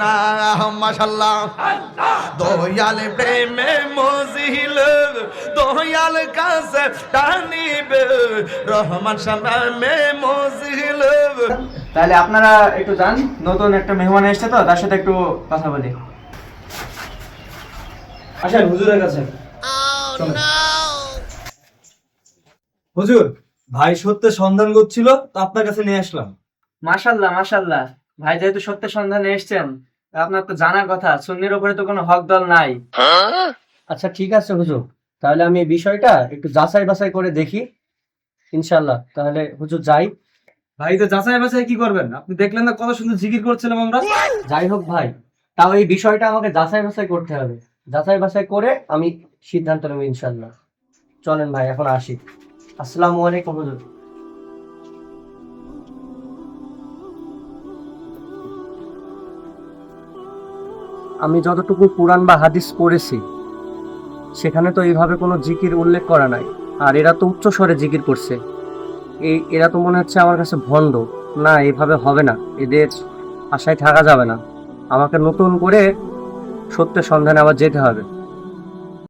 না মাশাল্লাহ দয়াল প্রেমে মজিল দয়াল কাছে টানিবে রহমান সামনে মজিল। তাহলে আপনারা একটু যান নতুন একটা মেহমান এসছে তো তার সাথে একটু কথা বলি। আসেন হুজুরের কাছে। হুজুর ভাই সত্যের সন্ধান করছিল তো আপনার কাছে নিয়ে আসলাম। মাশাল্লাহ মাশাল্লাহ ভাই যেহেতু সত্যের সন্ধানে এসছেন আপনার তো জানার কথা সুন্নির উপরে তো কোনো হক দল নাই। আচ্ছা ঠিক আছে হুজুর। তাহলে আমি এই বিষয়টা একটু যাচাই বাছাই করে দেখি। ইনশাল্লাহ তাহলে হুজুর যাই। ভাই তো যাচাই বাছাই কি করবেন? আপনি দেখলেন না কত সুন্দর জিকির করছিলাম আমরা? যাই হোক ভাই তাও এই বিষয়টা আমাকে যাচাই বাছাই করতে হবে। যাচাই বাছাই করে আমি সিদ্ধান্ত নেব ইনশাল্লাহ চলেন ভাই এখন আসি। আসসালামু আলাইকুম হুজুর। আমি যতটুকু কোরআন বা হাদিস পড়েছি, সেখানে তো এইভাবে কোনো জিকির উল্লেখ করা নাই। আর এরা তো উচ্চ স্বরে জিকির করছে। এই, এরা তো মনে হচ্ছে আমার কাছে ভণ্ড। না এভাবে হবে না। এদের আশায় থাকা যাবে না। আমাকে নতুন করে সত্যের সন্ধানে আবার যেতে হবে।